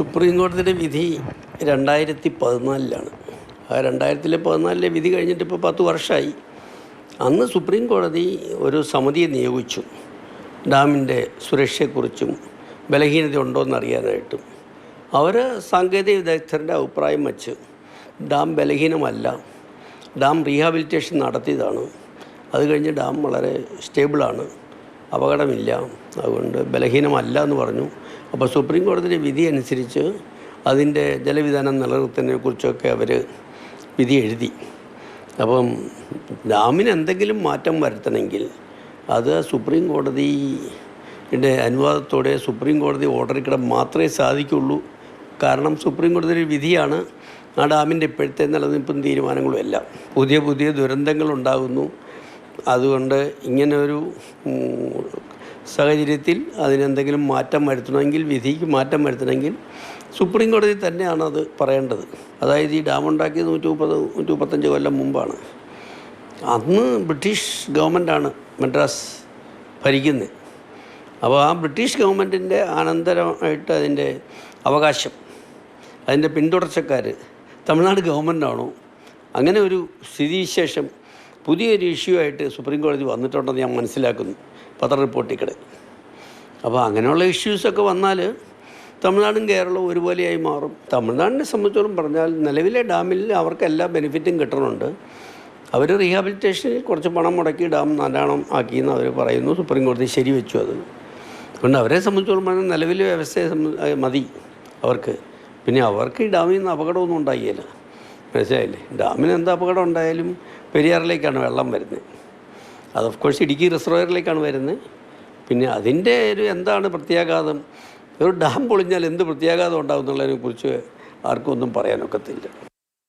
Supreme കോടതിയുടെ വിധി രണ്ടായിരത്തി പതിനാലിലാണ് ആ രണ്ടായിരത്തിലെ പതിനാലിലെ വിധി കഴിഞ്ഞിട്ട് ഇപ്പോൾ പത്ത് വർഷമായി അന്ന് സുപ്രീം കോടതി ഒരു സമിതിയെ നിയോഗിച്ചു. ഡാമിന്റെ സുരക്ഷയെക്കുറിച്ചും ബലഹീനത ഉണ്ടോ എന്നറിയാനായിട്ടും അവർ സാങ്കേതിക വിദഗ്ധരുടെ അഭിപ്രായം വച്ച് ഡാം ബലഹീനമല്ല ഡാം റീഹാബിലിറ്റേഷൻ നടത്തിയതാണ്. അത് കഴിഞ്ഞ് ഡാം വളരെ സ്റ്റേബിളാണ്. അപകടമില്ല. അതുകൊണ്ട് ബലഹീനമല്ല എന്ന് പറഞ്ഞു. അപ്പോൾ സുപ്രീം കോടതിയുടെ വിധി അനുസരിച്ച് അതിന്റെ ജലവിധാനം നിലനിർത്തുന്നതിനെ കുറിച്ചൊക്കെ അവർ വിധി എഴുതി. അപ്പം ഡാമിന് എന്തെങ്കിലും മാറ്റം വരുത്തണമെങ്കിൽ അത് സുപ്രീം കോടതിയുടെ അനുവാദത്തോടെ സുപ്രീം കോടതി ഓർഡർ കിട മാത്രമേ സാധിക്കുള്ളൂ കാരണം സുപ്രീം കോടതിയുടെ വിധിയാണ് ആ ഡാമിന്റെ ഇപ്പോഴത്തെ നിലനിൽപ്പും തീരുമാനങ്ങളും എല്ലാം. പുതിയ പുതിയ ദുരന്തങ്ങൾ ഉണ്ടാകുന്നു. അതുകൊണ്ട് ഇങ്ങനെ ഒരു സാഹചര്യത്തിൽ അതിനെന്തെങ്കിലും മാറ്റം വരുത്തണമെങ്കിൽ വിധിക്ക് മാറ്റം വരുത്തണമെങ്കിൽ സുപ്രീം കോടതി തന്നെയാണ് അത് പറയേണ്ടത്. അതായത് ഈ ഡാം ഉണ്ടാക്കിയത് നൂറ്റി മുപ്പത് നൂറ്റി മുപ്പത്തഞ്ച് കൊല്ലം മുമ്പാണ്. അന്ന് ബ്രിട്ടീഷ് ഗവൺമെന്റാണ് മദ്രാസ് ഭരിക്കുന്നത് അപ്പോൾ ആ ബ്രിട്ടീഷ് ഗവൺമെന്റിന്റെ അനന്തരമായിട്ട് അതിന്റെ അവകാശം അതിന്റെ പിന്തുടർച്ചക്കാർ തമിഴ്നാട് ഗവൺമെന്റാണോ? അങ്ങനെ ഒരു സ്ഥിതിവിശേഷം പുതിയൊരു ഇഷ്യൂ ആയിട്ട് സുപ്രീം കോടതി വന്നിട്ടുണ്ടെന്ന് ഞാൻ മനസ്സിലാക്കുന്നു. പത്ര റിപ്പോർട്ടിൽ കിടെ അപ്പോൾ അങ്ങനെയുള്ള ഇഷ്യൂസൊക്കെ വന്നാൽ തമിഴ്നാടും കേരളവും ഒരുപോലെയായി മാറും. തമിഴ്നാടിനെ സംബന്ധിച്ചോളം പറഞ്ഞാൽ നിലവിലെ ഡാമിൽ അവർക്ക് എല്ലാ ബെനിഫിറ്റും കിട്ടുന്നുണ്ട്. അവർ റീഹാബിലിറ്റേഷനിൽ കുറച്ച് പണം മുടക്കി ഡാം നല്ലോണം ആക്കിയെന്ന് അവർ പറയുന്നു. സുപ്രീം കോടതി ശരിവെച്ചു അത്. അതുകൊണ്ട് അവരെ സംബന്ധിച്ചോളം പറഞ്ഞാൽ നിലവിലെ വ്യവസ്ഥയെ മതി അവർക്ക്. പിന്നെ അവർക്ക് ഈ ഡാമിൽ നിന്ന് അപകടമൊന്നും ഉണ്ടായില്ല. മനസ്സിലായില്ലേ ഡാമിന് എന്ത് അപകടം ഉണ്ടായാലും പെരിയാറിലേക്കാണ് വെള്ളം വരുന്നത്. അത് ഓഫ് കോഴ്സ് ഇടുക്കി റിസർവയറിലേക്കാണ് വരുന്നത്. പിന്നെ അതിന്റെ ഒരു എന്താണ് പ്രത്യാഘാതം? ഒരു ഡാം പൊളിഞ്ഞാൽ എന്ത് പ്രത്യാഘാതം ഉണ്ടാകും എന്നുള്ളതിനെ കുറിച്ച് ആർക്കും ഒന്നും പറയാനൊക്കത്തില്ല.